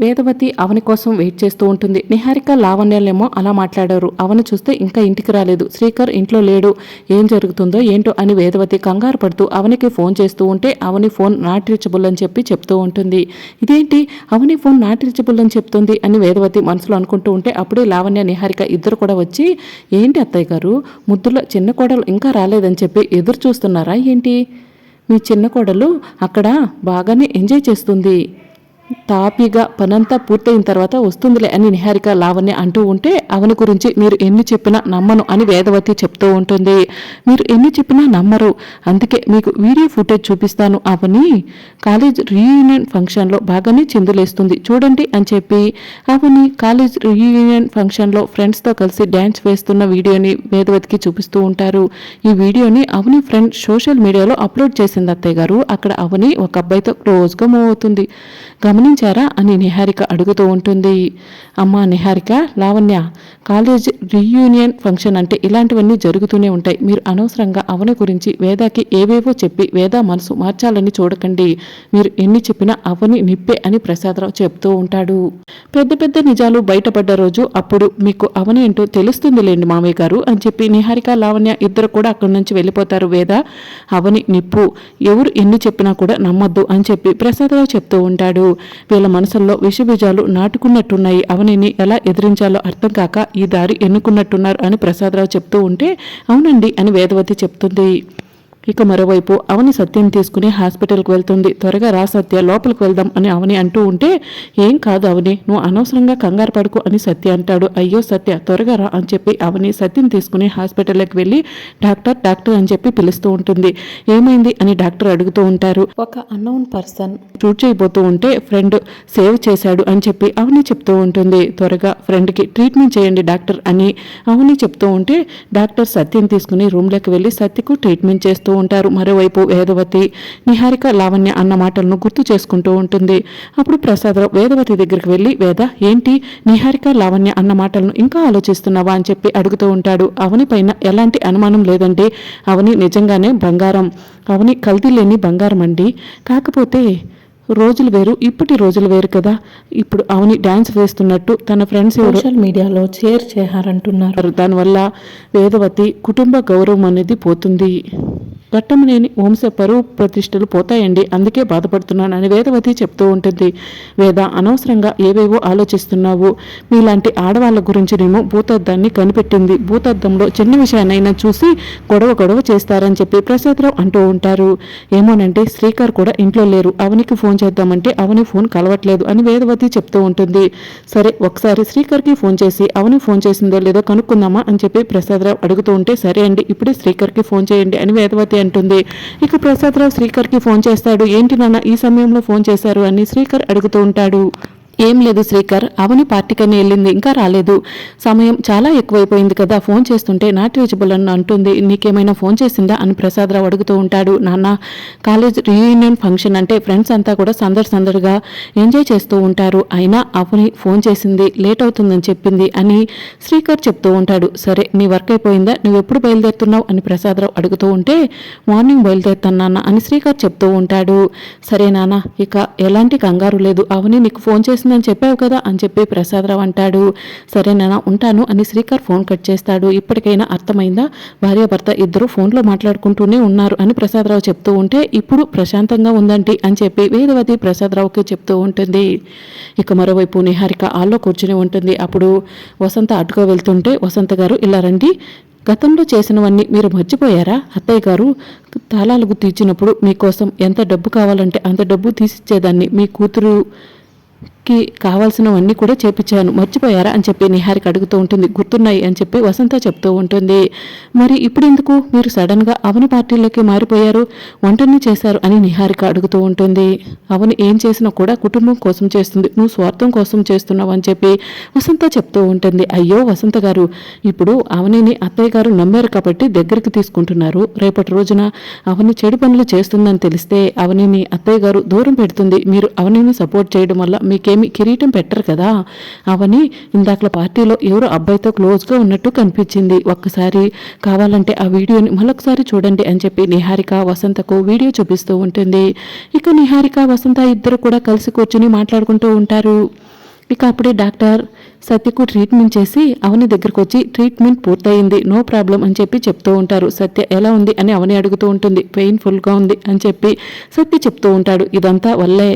వేదవతి అవని కోసం వెయిట్ చేస్తూ ఉంటుంది. నిహారిక లావణ్యాలేమో అలా మాట్లాడారు. అవని చూస్తే ఇంకా ఇంటికి రాలేదు. శ్రీకర్ ఇంట్లో లేడు. ఏం జరుగుతుందో ఏంటో అని వేదవతి కంగారు పడుతూ అవనికి ఫోన్ చేస్తూ ఉంటే అవని ఫోన్ నాట్ రీచబుల్ అని చెప్పి చెప్తూ ఉంటుంది. ఇదేంటి? అవని ఫోన్ నాట్ రీచబుల్ అని చెప్తుంది అని వేదవతి మనసులో అనుకుంటూ ఉంటే అప్పుడే లావణ్య నిహారిక ఇద్దరు కూడా వచ్చి ఏంటి అత్తయ్య గారు? ముద్దులో చిన్న కోడలు ఇంకా రాలేదని చెప్పి ఎదురు చూస్తున్నారా ఏంటి? మీ చిన్న కోడలు అక్కడ బాగానే ఎంజాయ్ చేస్తుంది. తాపీగా పనంతా పూర్తయిన తర్వాత వస్తుందిలే అని నిహారిక లావణ్య అంటూ ఉంటే అవని గురించి మీరు ఎన్ని చెప్పినా నమ్మను అని వేదవతి చెప్తూ ఉంటుంది. మీరు ఎన్ని చెప్పినా నమ్మరు. అందుకే మీకు వీడియో ఫుటేజ్ చూపిస్తాను అవని. కాలేజ్ రీయూనియన్ ఫంక్షన్లో బాగానే చిందులేస్తుంది. చూడండి అని చెప్పి అవని కాలేజ్ రీయూనియన్ ఫంక్షన్లో ఫ్రెండ్స్తో కలిసి డ్యాన్స్ వేస్తున్న వీడియోని వేదవతికి చూపిస్తూ ఉంటారు. ఈ వీడియోని అవని ఫ్రెండ్ సోషల్ మీడియాలో అప్లోడ్ చేసింది అత్తయ్య గారు. అక్కడ అవని ఒక అబ్బాయితో క్లోజ్గా మూవ్ అవుతుంది. గమనించారా అని నిహారిక అడుగుతూ ఉంటుంది. అమ్మా Niharika Lavanya college reunion function అంటే ఇలాంటివన్నీ జరుగుతూనే ఉంటాయి. మీరు అనవసరంగా అవని గురించి వేదాకి ఏవేవో చెప్పి వేద మనసు మార్చాలని చూడకండి. మీరు ఎన్ని చెప్పినా అవని నిప్పే అని ప్రసాదరావు చెప్తూ ఉంటాడు. పెద్ద పెద్ద నిజాలు బయటపడ్డ రోజు అప్పుడు మీకు అవని ఏంటో తెలుస్తుందిలేండి మామయ్య గారు అని చెప్పి నిహారిక లావణ్య ఇద్దరు కూడా అక్కడి నుంచి వెళ్ళిపోతారు. వేద అవని నిప్పు ఎవరు ఎన్ని చెప్పినా కూడా నమ్మద్దు అని చెప్పి ప్రసాదరావు చెప్తూ ఉంటాడు. వీళ్ళ మనసుల్లో విషబీజాలు నాటుకున్నట్టున్నాయి. అవనిని ఎలా ఎదిరించాలో అర్థం కాక ఈ దారి ఎన్నుకున్నట్టున్నారు అని ప్రసాదరావు చెప్తూ ఉంటే అవునండి అని వేదవతి చెప్తుంది. ఇక మరోవైపు అవని సత్యం తీసుకుని హాస్పిటల్కి వెళ్తుంది. త్వరగా రా సత్య లోపలికి వెళ్దాం అని అవని అంటూ ఉంటే ఏం కాదు అవని నువ్వు అనవసరంగా కంగారు పడుకు అని సత్య అంటాడు. అయ్యో సత్య త్వరగా రా అని చెప్పి అవని సత్యం తీసుకుని హాస్పిటల్కి వెళ్ళి డాక్టర్ డాక్టర్ అని చెప్పి పిలుస్తూ ఉంటుంది. ఏమైంది? అని డాక్టర్ అడుగుతూ ఉంటారు. ఒక అన్నోన్ పర్సన్ షూట్ చేయబోతూ ఉంటే ఫ్రెండ్ సేవ్ చేశాడు అని చెప్పి అవని చెప్తూ ఉంటుంది. త్వరగా ఫ్రెండ్కి ట్రీట్మెంట్ చేయండి డాక్టర్ అని అవని చెప్తూ ఉంటే డాక్టర్ సత్యం తీసుకుని రూమ్లోకి వెళ్ళి సత్యకు ట్రీట్మెంట్ చేస్తూ ఉంటారు. మరోవైపు వేదవతి నిహారిక లావణ్య అన్న మాటలను గుర్తు చేసుకుంటూ ఉంటుంది. అప్పుడు ప్రసాదరావు వేదవతి దగ్గరికి వెళ్ళి వేద ఏంటి? నిహారిక లావణ్య అన్న మాటలను ఇంకా ఆలోచిస్తున్నావా? అని చెప్పి అడుగుతూ ఉంటాడు. అవని పైన ఎలాంటి అనుమానం లేదంటే అవని నిజంగానే బంగారం. అవని కల్తీ లేని బంగారం అండి. కాకపోతే రోజులు వేరు ఇప్పటి రోజులు వేరు కదా. ఇప్పుడు అవని డ్యాన్స్ వేస్తున్నట్టు తన ఫ్రెండ్స్ సోషల్ మీడియాలో షేర్ చేయారంటున్నారు దానివల్ల వేదవతి కుటుంబ గౌరవం అనేది పోతుంది. ఘట్టంలేని వంశ పరువు ప్రతిష్టలు పోతాయండి. అందుకే బాధపడుతున్నాను అని వేదవతి చెప్తూ ఉంటుంది. వేద అనవసరంగా ఏవేవో ఆలోచిస్తున్నావు. మీలాంటి ఆడవాళ్ళ గురించి నేను భూతద్దాన్ని కనిపెట్టింది. భూతద్దంలో చిన్న విషయాన్నైనా చూసి గొడవ గొడవ చేస్తారని చెప్పి ప్రసాదరావు అంటూ ఉంటారు. ఏమోనంటే శ్రీకర్ కూడా ఇంట్లో లేరు. అవనికి ఫోన్ చేద్దామంటే అవని ఫోన్ కలవట్లేదు అని వేదవతి చెప్తూ ఉంటుంది. సరే ఒకసారి శ్రీకర్కి ఫోన్ చేసి అవని ఫోన్ చేసిందో లేదో కనుక్కుందామా అని చెప్పి ప్రసాదరావు అడుగుతూ ఉంటే సరే అండి ఇప్పుడే శ్రీకర్కి ఫోన్ చేయండి అని వేదవతి అంటుంది. ఇక ప్రసాదరావు శ్రీకర్కి ఫోన్ చేస్తాడు. ఏంటి నాన్న ఈ సమయంలో ఫోన్ చేశారు? అని శ్రీకర్ అడుగుతూ ఉంటాడు. ఏం లేదు శ్రీకర్ అవని పార్టీకని వెళ్ళింది ఇంకా రాలేదు. సమయం చాలా ఎక్కువైపోయింది కదా ఫోన్ చేస్తుంటే నాట్ రీచబుల్ అని అంటుంది నీకేమైనా ఫోన్ చేసిందా? అని ప్రసాదరావు అడుగుతూ ఉంటాడు. నాన్న కాలేజ్ రీయూనియన్ ఫంక్షన్ అంటే ఫ్రెండ్స్ అంతా కూడా సందడి సందడిగా ఎంజాయ్ చేస్తూ ఉంటారు. అయినా అవని ఫోన్ చేసింది లేట్ అవుతుందని చెప్పింది అని శ్రీకర్ చెప్తూ ఉంటాడు. సరే నీ వర్క్ అయిపోయిందా? నువ్వు ఎప్పుడు బయలుదేరుతున్నావు? అని ప్రసాదరావు అడుగుతూ ఉంటే మార్నింగ్ బయలుదేరుతాను నాన్న అని శ్రీకర్ చెప్తూ ఉంటాడు. సరే నాన్న ఇక ఎలాంటి కంగారు లేదు. అవని నీకు ఫోన్ చేసిందని చెప్పావు కదా అని చెప్పి ప్రసాదరావు అంటాడు. సరే నాన్న ఉంటాను అని శ్రీకర్ ఫోన్ కట్ చేస్తాడు. ఇప్పటికైనా అర్థమైందా? భార్యాభర్త ఇద్దరు ఫోన్లో మాట్లాడుకుంటూనే ఉన్నారు అని ప్రసాదరావు చెప్తూ ఉంటే ఇప్పుడు ప్రశాంతంగా ఉందండి అని చెప్పి వేదవతి ప్రసాదరావుకి చెప్తూ ఉంటుంది. ఇక మరోవైపు నిహారిక ఆల్లో కూర్చుని ఉంటుంది. అప్పుడు వసంత అటుగా వెళ్తుంటే వసంత గారు ఇలా రండి. గతంలో చేసినవన్నీ మీరు మర్చిపోయారా? అత్తయ్య గారు తాళాలు గుర్తు మీకోసం ఎంత డబ్బు కావాలంటే అంత డబ్బు తీసిచ్చేదాన్ని. మీ కూతురు కి కావాల్సినవన్నీ కూడా చేపించాను మర్చిపోయారా అని చెప్పి నిహారిక అడుగుతూ ఉంటుంది. గుర్తున్నాయి అని చెప్పి వసంత చెప్తూ ఉంటుంది. మరి ఇప్పుడు ఎందుకు మీరు సడన్గా అవని పార్టీలోకి మారిపోయారు. వంటని చేశారు అని నిహారిక అడుగుతూ ఉంటుంది. అవని ఏం చేసినా కూడా కుటుంబం కోసం చేస్తుంది. నువ్వు స్వార్థం కోసం చేస్తున్నావు అని చెప్పి వసంత చెప్తూ ఉంటుంది. అయ్యో వసంత గారు ఇప్పుడు అవనిని అత్తయ్య గారు నమ్మారు కాబట్టి దగ్గరికి తీసుకుంటున్నారు. రేపటి రోజున అవని చెడు పనులు చేస్తుందని తెలిస్తే అవనిని అత్తయ్య గారు దూరం పెడుతుంది. మీరు అవనిని సపోర్ట్ చేయడం వల్ల మీకు ఏమి కిరీటం పెట్టరు కదా. అవని ఇందాకల పార్టీలో ఎవరో అబ్బాయితో క్లోజ్గా ఉన్నట్టు కనిపించింది. ఒక్కసారి కావాలంటే ఆ వీడియోని మరొకసారి చూడండి అని చెప్పి నిహారిక వసంతకు వీడియో చూపిస్తూ ఉంటుంది. ఇక నిహారిక వసంత ఇద్దరు కూడా కలిసి కూర్చుని మాట్లాడుకుంటూ ఉంటారు. ఇక అప్పుడే డాక్టర్ సత్యకు ట్రీట్మెంట్ చేసి అవని దగ్గరకు వచ్చి ట్రీట్మెంట్ పూర్తయింది నో ప్రాబ్లం అని చెప్పి చెప్తూ ఉంటారు. సత్య ఎలా ఉంది? అని అవని అడుగుతూ ఉంటుంది. పెయిన్ఫుల్గా ఉంది అని చెప్పి సత్య చెప్తూ ఉంటాడు. ఇదంతా వల్లే.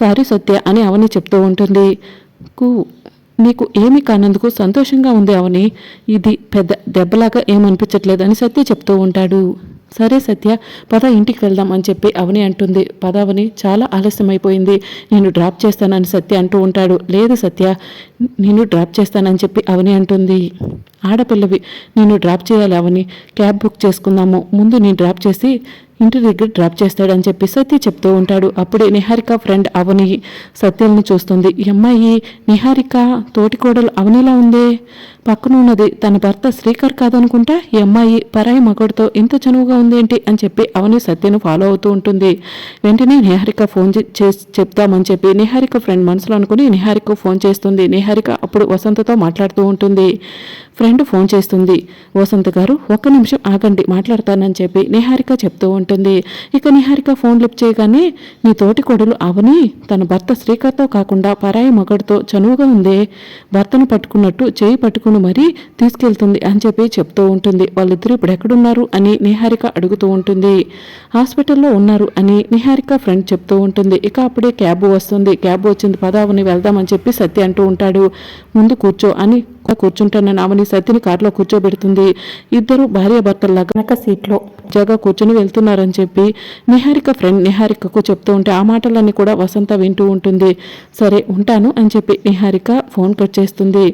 సారీ సత్య అని అవని చెప్తూ ఉంటుంది. కు నీకు ఏమి కానందుకు సంతోషంగా ఉంది అవని. ఇది పెద్ద దెబ్బలాగా ఏమనిపించట్లేదు అని సత్య చెప్తూ ఉంటాడు. సరే సత్య పద ఇంటికి వెళ్దాం అని చెప్పి అవని అంటుంది. పద అవని చాలా ఆలస్యమైపోయింది. నేను డ్రాప్ చేస్తానని సత్య అంటూ ఉంటాడు. లేదు సత్య నేను డ్రాప్ చేస్తానని చెప్పి అవని అంటుంది. ఆడపిల్లవి నేను డ్రాప్ చేయాలి అవని క్యాబ్ బుక్ చేసుకుందాము. ముందు నేను డ్రాప్ చేసి ఇంటి దగ్గర డ్రాప్ చేస్తాడని చెప్పి సత్య చెప్తూ ఉంటాడు. అప్పుడే నిహారిక ఫ్రెండ్ అవని సత్యల్ని చూస్తుంది. ఈ అమ్మాయి నిహారిక తోటికోడలు అవనిలా ఉందే? పక్కన ఉన్నది తన భర్త శ్రీకర్ కాదనుకుంటా? ఈ అమ్మాయి పరాయి మగడితో ఇంత చనువుగా ఉందేంటి? అని చెప్పి అవని సత్యను ఫాలో అవుతూ ఉంటుంది. వెంటనే నిహారిక ఫోన్ చేసి చెప్తామని చెప్పి నిహారిక ఫ్రెండ్ మనసులో అనుకుని నిహారిక ఫోన్ చేస్తుంది. నిహారిక అప్పుడు వసంతతో మాట్లాడుతూ ఉంటుంది. ఫ్రెండ్ ఫోన్ చేస్తుంది. వసంత్ గారు ఒక్క నిమిషం ఆగండి మాట్లాడతానని చెప్పి నిహారిక చెప్తూ ఉంటుంది. ఇక నిహారిక ఫోన్ లిప్ చేయగానే నీ తోటి కొడులు అవని తన భర్త శ్రీకర్తో కాకుండా పరాయి మగడితో చనువుగా ఉందే. భర్తను పట్టుకున్నట్టు చేయి పట్టుకుని మరీ తీసుకెళ్తుంది అని చెప్పి చెప్తూ ఉంటుంది. వాళ్ళిద్దరూ ఇప్పుడు ఎక్కడున్నారు అని నిహారిక అడుగుతూ ఉంటుంది. హాస్పిటల్లో ఉన్నారు అని నిహారిక ఫ్రెండ్ చెప్తూ ఉంటుంది. ఇక అప్పుడే క్యాబ్ వస్తుంది. క్యాబ్ వచ్చింది పదావని వెళ్దామని చెప్పి సత్య అంటూ ఉంటాడు. ముందు కూర్చో అని కూర్చుంటానని అవని సతిని కారులో కూర్చోబెడుతుంది. ఇద్దరు భార్య భర్తల్లాగా వెనక సీట్లో జగా కూర్చుని వెళ్తున్నారని చెప్పి నిహారిక ఫ్రెండ్ నిహారికకు చెప్తూ ఉంటే ఆ మాటలన్నీ కూడా వసంత వింటూ ఉంటుంది. సరే ఉంటాను అని చెప్పి నిహారిక ఫోన్ కట్ చేస్తుంది.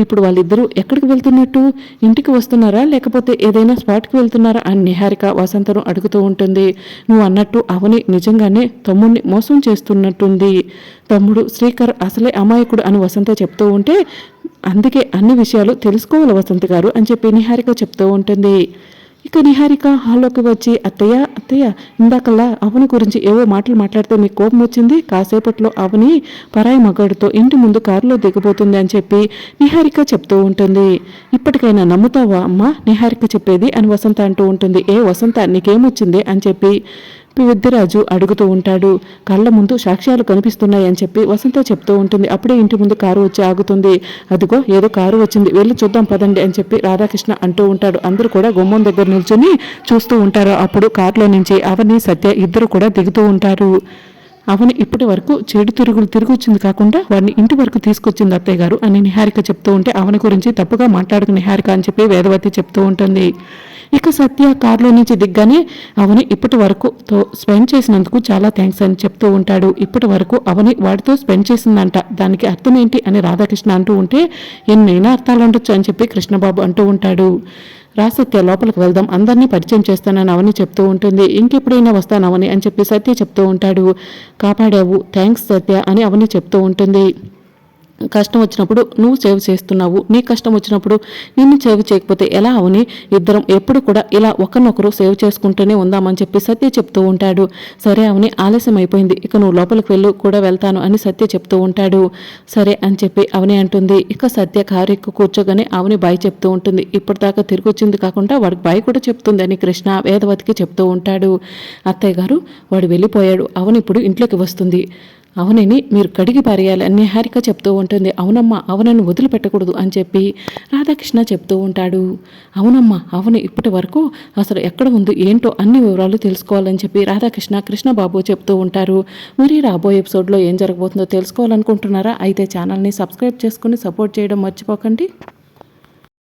ఇప్పుడు వాళ్ళిద్దరూ ఎక్కడికి వెళ్తున్నట్టు? ఇంటికి వస్తున్నారా? లేకపోతే ఏదైనా స్పాట్కి వెళ్తున్నారా? అని నిహారిక వసంతను అడుగుతూ ఉంటుంది. నువ్వు అన్నట్టు అవని నిజంగానే తమ్ముడిని మోసం చేస్తున్నట్టుంది. తమ్ముడు శ్రీకర్ అసలే అమాయకుడు అని వసంత చెప్తూ ఉంటే అందుకే అన్ని విషయాలు తెలుసుకోవాలి వసంత గారు అని చెప్పి నిహారిక చెప్తూ ఉంటుంది. ఇక నిహారిక హాల్లోకి వచ్చి అత్తయ్య అత్తయ్య ఇందాకల్లా అవని గురించి ఏవో మాటలు మాట్లాడితే మీకు కోపం వచ్చింది. కాసేపట్లో అవని పరాయి మగాడితో ఇంటి ముందు కారులో దిగబోతుంది అని చెప్పి నిహారిక చెప్తూ ఉంటుంది. ఇప్పటికైనా నమ్ముతావా అమ్మ? నిహారిక చెప్పేది అని వసంత అంటూ ఉంటుంది. ఏ వసంత నీకేమొచ్చింది? అని చెప్పి విద్యరాజు అడుగుతూ ఉంటాడు. కళ్ళ ముందు సాక్ష్యాలు కనిపిస్తున్నాయని చెప్పి వసంత చెప్తూ ఉంటుంది. అప్పుడే ఇంటి ముందు కారు వచ్చి ఆగుతుంది. అదిగో ఏదో కారు వచ్చింది. వెళ్ళి చూద్దాం పదండి అని చెప్పి రాధాకృష్ణ అంటూ ఉంటాడు. అందరూ కూడా గుమ్మం దగ్గర నిల్చొని చూస్తూ ఉంటారు. అప్పుడు కారులో నుంచి అవని సత్య ఇద్దరు కూడా దిగుతూ ఉంటారు. అవని ఇప్పటి వరకు చెడు తిరుగులు తిరిగొచ్చింది కాకుండా వాడిని ఇంటి వరకు తీసుకొచ్చింది అత్తయ్య గారు అని నిహారిక చెప్తూ ఉంటే అవని గురించి తప్పుగా మాట్లాడుకు నిహారిక అని చెప్పి వేదవతి చెప్తూ ఉంటుంది. ఇక సత్య కారులో నుంచి దిగ్గానే అవని ఇప్పటి వరకు తో స్పెండ్ చేసినందుకు చాలా థ్యాంక్స్ అని చెప్తూ ఉంటాడు. ఇప్పటి వరకు అవని వాడితో స్పెండ్ చేసిందంట. దానికి అర్థం ఏంటి అని రాధాకృష్ణ అంటూ ఉంటే ఎన్నైనా అర్థాలు ఉండొచ్చు అని చెప్పి కృష్ణబాబు అంటూ ఉంటాడు. రా సత్య లోపలికి వెళ్దాం. అందరినీ పరిచయం చేస్తానని అవని చెప్తూ ఉంటుంది. ఇంకెప్పుడైనా వస్తానవని అని చెప్పి సత్య చెప్తూ ఉంటాడు. కాపాడావు. థ్యాంక్స్ సత్య అని అవని చెప్తూ ఉంటుంది. కష్టం వచ్చినప్పుడు నువ్వు సేవ్ చేస్తున్నావు నీ కష్టం వచ్చినప్పుడు నిన్ను సేవ్ చేయకపోతే ఎలా అవని? ఇద్దరం ఎప్పుడు కూడా ఇలా ఒకరినొకరు సేవ్ చేసుకుంటూనే ఉందామని చెప్పి సత్య చెప్తూ ఉంటాడు. సరే అవని ఆలస్యం అయిపోయింది. ఇక నువ్వు లోపలికి వెళ్ళు కూడా వెళ్తాను అని సత్య చెప్తూ ఉంటాడు. సరే అని చెప్పి అవని అంటుంది. ఇక సత్య కారు ఎక్కువ కూర్చోగానే అవని బాయ్ చెప్తూ ఉంటుంది. ఇప్పటిదాకా తిరిగి వచ్చింది కాకుండా వాడికి బాయ్ కూడా చెప్తుంది అని కృష్ణ వేదవతికి చెప్తూ ఉంటాడు. అత్తయ్య గారు వాడు వెళ్ళిపోయాడు. అవని ఇప్పుడు ఇంట్లోకి వస్తుంది. అవునని మీరు కడిగి పారేయాలి అని హారిక చెప్తూ ఉంటుంది. అవునమ్మా అవునని వదిలిపెట్టకూడదు అని చెప్పి రాధాకృష్ణ చెప్తూ ఉంటాడు. అవునమ్మా అవును ఇప్పటి వరకు అసలు ఎక్కడ ఉందో ఏంటో అన్ని వివరాలు తెలుసుకోవాలని చెప్పి రాధాకృష్ణ కృష్ణబాబు చెప్తూ ఉంటారు. మరి రాబోయే ఎపిసోడ్లో ఏం జరగబోతుందో తెలుసుకోవాలనుకుంటున్నారా? అయితే ఛానల్ని సబ్స్క్రైబ్ చేసుకుని సపోర్ట్ చేయడం మర్చిపోకండి.